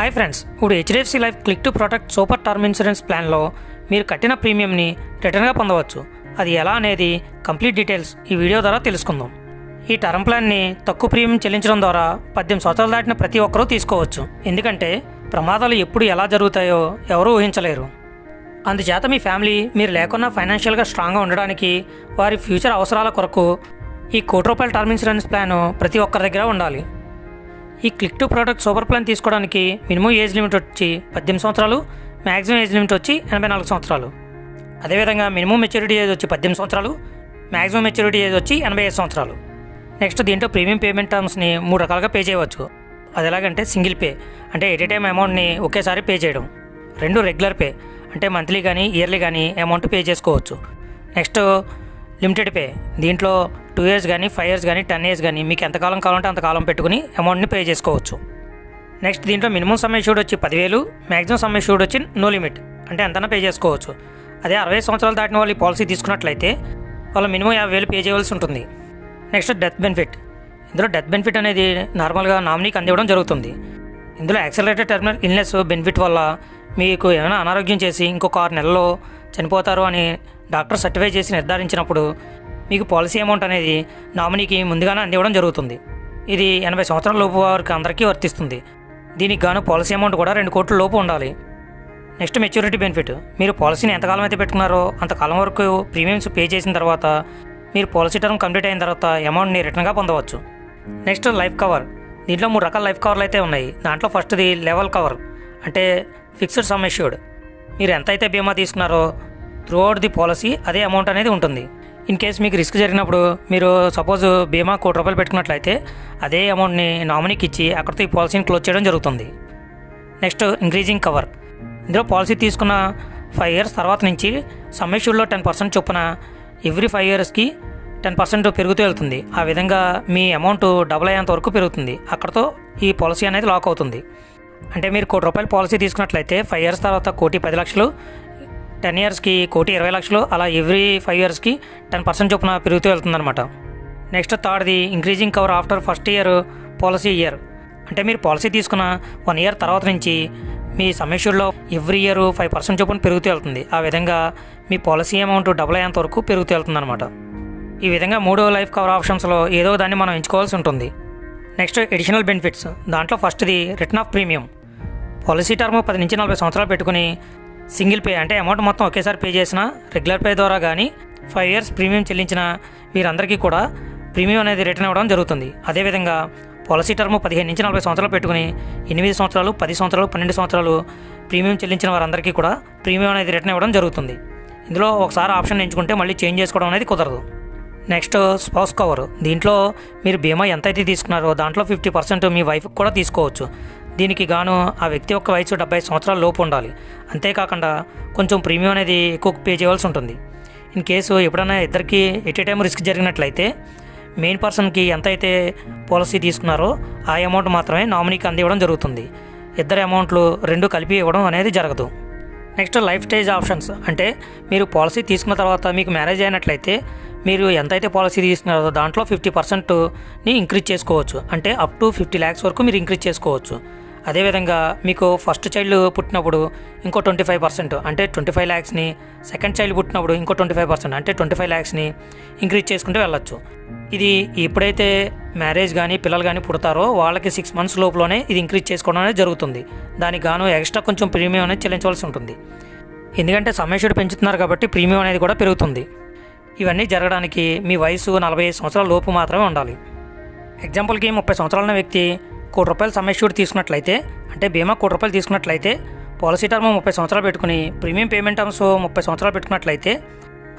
Hi friends ఇప్పుడు HDFC life click to protect super term insurance ప్లాన్లో మీరు కట్టిన ప్రీమియంని రిటర్న్గా పొందవచ్చు. అది ఎలా అనేది కంప్లీట్ డీటెయిల్స్ ఈ వీడియో ద్వారా తెలుసుకుందాం. ఈ టర్మ్ ప్లాన్ని తక్కువ ప్రీమియం చెల్లించడం ద్వారా పద్దెనిమిది సంవత్సరాలు దాటిన ప్రతి ఒక్కరూ తీసుకోవచ్చు. ఎందుకంటే ప్రమాదాలు ఎప్పుడు ఎలా జరుగుతాయో ఎవరూ ఊహించలేరు. అందుచేత మీ ఫ్యామిలీ మీరు లేకున్నా ఫైనాన్షియల్గా స్ట్రాంగ్గా ఉండడానికి వారి ఫ్యూచర్ అవసరాల కొరకు ఈ కోటి రూపాయల టర్మ్ ఇన్సూరెన్స్ ప్లాన్ ప్రతి ఒక్కరి దగ్గర ఉండాలి. ఈ click to protect super plan తీసుకోవడానికి మినిమం ఏజ్ లిమిట్ వచ్చి పద్దెనిమిది సంవత్సరాలు మ్యాక్సిమం ఏజ్ లిమిట్ వచ్చి ఎనభై నాలుగు సంవత్సరాలు. అదేవిధంగా మినిమం మెచ్యూరిటీ ఏజ్ వచ్చి పద్దెనిమిది సంవత్సరాలు మ్యాక్సిమం మెచ్యూరిటీ ఏజ్ వచ్చి ఎనభై ఐదు సంవత్సరాలు. నెక్స్ట్ దీంట్లో ప్రీమియం పేమెంట్ టర్మ్స్ని మూడు రకాలుగా పే చేయవచ్చు. అది ఎలాగంటే సింగిల్ పే అంటే ఎట్ ఏ టైం అమౌంట్ని ఒకేసారి పే చేయడం. రెండు రెగ్యులర్ పే అంటే మంత్లీ కానీ ఇయర్లీ కానీ అమౌంట్ పే చేసుకోవచ్చు. నెక్స్ట్ లిమిటెడ్ పే దీంట్లో టూ ఇయర్స్ కానీ ఫైవ్ ఇయర్స్ కానీ టెన్ ఇయర్స్ కానీ మీకు ఎంతకాలం కావాలంటే అంతకాలం పెట్టుకుని అమౌంట్ని పే చేసుకోవచ్చు. నెక్స్ట్ దీంట్లో మినిమం సమ్మె షూడ్ వచ్చి పదివేలు మ్యాక్సిమం సమ్మె షూడ్ వచ్చి నో లిమిట్. అంటే ఎంతైనా పే చేసుకోవచ్చు. అదే అరవై సంవత్సరాలు దాటిన వాళ్ళు ఈ పాలసీ తీసుకున్నట్లయితే వాళ్ళు మినిమం యాభై వేలు పే చేయవలసి ఉంటుంది. Next death benefit. ఇందులో డెత్ బెనిఫిట్ అనేది నార్మల్గా నామినీకి అందివ్వడం జరుగుతుంది. ఇందులో యాక్సలరేటెడ్ టెర్మినల్ ఇల్నెస్ బెనిఫిట్ వల్ల మీకు ఏమైనా అనారోగ్యం చేసి ఇంకొక ఆరు నెలల్లో చనిపోతారు అని డాక్టర్ సర్టిఫై చేసి నిర్ధారించినప్పుడు మీకు పాలసీ అమౌంట్ అనేది నామినీకి ముందుగానే అందివ్వడం జరుగుతుంది. ఇది ఎనభై సంవత్సరాల లోపు వారికి అందరికీ వర్తిస్తుంది. దీనికి గాను పాలసీ అమౌంట్ కూడా రెండు కోట్ల లోపు ఉండాలి. నెక్స్ట్ మెచ్యూరిటీ బెనిఫిట్ మీరు పాలసీని ఎంతకాలం అయితే పెట్టుకున్నారో అంతకాలం వరకు ప్రీమియమ్స్ పే చేసిన తర్వాత మీరు పాలసీ టర్మ్ కంప్లీట్ అయిన తర్వాత అమౌంట్ని రిటర్న్గా పొందవచ్చు. నెక్స్ట్ లైఫ్ కవర్ దీంట్లో మూడు రకాల లైఫ్ కవర్లు అయితే ఉన్నాయి. దాంట్లో ఫస్ట్ది లెవెల్ కవర్ అంటే ఫిక్స్డ్ సమ్ ఎష్యూర్డ్ మీరు ఎంత అయితే బీమా తీసుకున్నారో త్రూ అవుట్ ది పాలసీ అదే అమౌంట్ అనేది ఉంటుంది. ఇన్ కేస్ మీకు రిస్క్ జరిగినప్పుడు మీరు సపోజ్ బీమా కోటి రూపాయలు పెట్టుకున్నట్లయితే అదే అమౌంట్ని నామినీకి ఇచ్చి అక్కడితో ఈ పాలసీని క్లోజ్ చేయడం జరుగుతుంది. Next increasing cover. ఇందులో పాలసీ తీసుకున్న ఫైవ్ ఇయర్స్ తర్వాత నుంచి సమ్మెష్యూర్లో టెన్ పర్సెంట్ చొప్పున ఎవ్రీ ఫైవ్ ఇయర్స్కి టెన్ పర్సెంట్ పెరుగుతూ వెళ్తుంది. ఆ విధంగా మీ అమౌంట్ డబుల్ అయ్యేంత వరకు పెరుగుతుంది. అక్కడతో ఈ పాలసీ అనేది లాక్ అవుతుంది. అంటే మీరు కోటి రూపాయల పాలసీ తీసుకున్నట్లయితే ఫైవ్ ఇయర్స్ తర్వాత కోటి పది లక్షలు టెన్ ఇయర్స్కి కోటి ఇరవై లక్షలు అలా ఎవ్రీ ఫైవ్ ఇయర్స్కి టెన్ పర్సెంట్ చొప్పున పెరుగుతూ వెళ్తుందన్నమాట. Next థర్డ్ది increasing cover after first year policy year. అంటే మీరు పాలసీ తీసుకున్న వన్ ఇయర్ తర్వాత నుంచి మీ సమ్మిష్యూడ్లో ఎవ్రీ ఇయర్ ఫైవ్ పర్సెంట్ చొప్పున పెరుగుతూ వెళ్తుంది. ఆ విధంగా మీ పాలసీ అమౌంట్ డబుల్ అయ్యేంత వరకు పెరుగుతూ వెళ్తుందనమాట ఈ విధంగా మూడో లైఫ్ కవర్ ఆప్షన్స్లో ఏదో దాన్ని మనం ఎంచుకోవాల్సి ఉంటుంది. Next additional benefits. దాంట్లో ఫస్ట్ది return of premium. Policy term పది నుంచి నలభై సంవత్సరాలు పెట్టుకుని సింగిల్ పే అంటే అమౌంట్ మొత్తం ఒకేసారి పే చేసిన రెగ్యులర్ పే ద్వారా కానీ ఫైవ్ ఇయర్స్ ప్రీమియం చెల్లించిన వీరందరికీ కూడా ప్రీమియం అనేది రిటర్న్ ఇవ్వడం జరుగుతుంది. అదేవిధంగా పాలసీ టర్మ్ పదిహేను నుంచి నలభై సంవత్సరాలు పెట్టుకుని ఎనిమిది సంవత్సరాలు పది సంవత్సరాలు పన్నెండు సంవత్సరాలు ప్రీమియం చెల్లించిన వారందరికీ కూడా ప్రీమియం అనేది రిటర్న్ ఇవ్వడం జరుగుతుంది. ఇందులో ఒకసారి ఆప్షన్ ఎంచుకుంటే మళ్ళీ చేంజ్ చేసుకోవడం అనేది కుదరదు. Next spouse cover. దీంట్లో మీరు బీమా ఎంత అయితే తీసుకున్నారో దాంట్లో ఫిఫ్టీ పర్సెంట్ మీ వైఫ్కి కూడా తీసుకోవచ్చు. దీనికి గాను ఆ వ్యక్తి యొక్క వయసు డెబ్బై సంవత్సరాల లోపు ఉండాలి. అంతేకాకుండా కొంచెం ప్రీమియం అనేది ఎక్కువ పే చేయవలసి ఉంటుంది. ఇన్ కేసు ఎప్పుడైనా ఇద్దరికి ఎట్ ఏ టైం రిస్క్ జరిగినట్లయితే మెయిన్ పర్సన్కి ఎంత అయితే పాలసీ తీసుకున్నారో ఆ అమౌంట్ మాత్రమే నామినీకి అందివ్వడం జరుగుతుంది. ఇద్దరు అమౌంట్లు రెండు కలిపి ఇవ్వడం అనేది జరగదు. Next life stage options. అంటే మీరు పాలసీ తీసుకున్న తర్వాత మీకు మ్యారేజ్ అయినట్లయితే మీరు ఎంతైతే పాలసీ తీసుకున్నారో దాంట్లో ఫిఫ్టీ పర్సెంట్ని ఇంక్రీజ్ చేసుకోవచ్చు. అంటే అప్ టు ఫిఫ్టీ ల్యాక్స్ వరకు మీరు ఇంక్రీజ్ చేసుకోవచ్చు. అదేవిధంగా మీకు ఫస్ట్ చైల్డ్ పుట్టినప్పుడు ఇంకో ట్వంటీ ఫైవ్ పర్సెంట్ అంటే ట్వంటీ ఫైవ్ ల్యాక్స్ని సెకండ్ చైల్డ్ పుట్టినప్పుడు ఇంకో ట్వంటీ ఫైవ్ పర్సెంట్ అంటే ట్వంటీ ఫైవ్ ల్యాక్స్ని ఇంక్రీజ్ చేసుకుంటూ వెళ్ళొచ్చు. ఇది ఎప్పుడైతే మ్యారేజ్ కానీ పిల్లలు కానీ పుడతారో వాళ్ళకి సిక్స్ మంత్స్ లోపులోనే ఇది ఇంక్రీజ్ చేసుకోవడం అనేది జరుగుతుంది. దానికి గాను ఎక్స్ట్రా కొంచెం ప్రీమియం అనేది చెల్లించవలసి ఉంటుంది. ఎందుకంటే సమేషుడు పెంచుతున్నారు కాబట్టి ప్రీమియం అనేది కూడా పెరుగుతుంది. ఇవన్నీ జరగడానికి మీ వయసు నలభై ఐదు సంవత్సరాల లోపు మాత్రమే ఉండాలి. ఎగ్జాంపుల్కి ముప్పై సంవత్సరాల వ్యక్తి కోటి రూపాయలు సమ్మెష్యూడ్ తీసుకున్నట్లయితే అంటే బీమా కోటి రూపాయలు తీసుకున్నట్లయితే పాలసీ టర్మ్ ముప్పై సంవత్సరాలు పెట్టుకుని ప్రీమియం పేమెంట్ టర్మ్స్ ముప్పై సంవత్సరాలు పెట్టుకున్నట్లయితే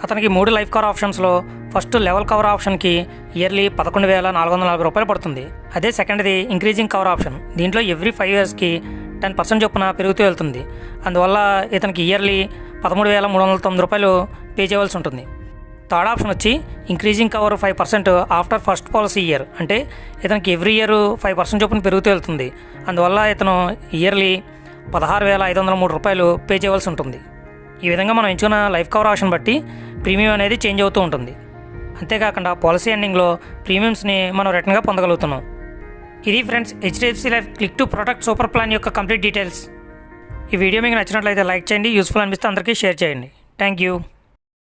అతనికి మూడు లైఫ్ కవర్ ఆప్షన్స్లో ఫస్ట్ లెవెల్ కవర్ ఆప్షన్కి ఇయర్లీ పదకొండు వేల నాలుగు వందల నలభై రూపాయలు పడుతుంది. అదే సెకండ్ది ఇంక్రీజింగ్ కవర్ ఆప్షన్. దీంట్లో ఎవ్రీ ఫైవ్ ఇయర్స్కి టెన్ పర్సెంట్ చొప్పున పెరుగుతూ వెళ్తుంది. అందువల్ల ఇతనికి ఇయర్లీ పదమూడు వేల మూడు వందల తొమ్మిది రూపాయలు పే చేయవలసి ఉంటుంది. థర్డ్ ఆప్షన్ వచ్చి increasing cover five percent after first policy year అంటే ఇతనికి ఎవ్రీ ఇయర్ ఫైవ్ పర్సెంట్ చొప్పున పెరుగుతూ వెళ్తుంది. అందువల్ల ఇతను ఇయర్లీ పదహారు వేల ఐదు వందల మూడు రూపాయలు పే చేయవలసి ఉంటుంది. ఈ విధంగా మనం ఎంచుకున్న లైఫ్ కవర్ ఆప్షన్ బట్టి ప్రీమియం అనేది చేంజ్ అవుతూ ఉంటుంది. అంతేకాకుండా పాలసీ ఎండింగ్లో ప్రీమియమ్స్ని మనం రిటర్న్గా పొందగలుగుతున్నాం. ఇది friends HDFC life click to protect super plan యొక్క కంప్లీట్ డీటెయిల్స్ ఈ వీడియో మీకు నచ్చినట్లయితే లైక్ చేయండి యూస్ఫుల్ అనిపిస్తే అందరికీ షేర్ చేయండి. Thank you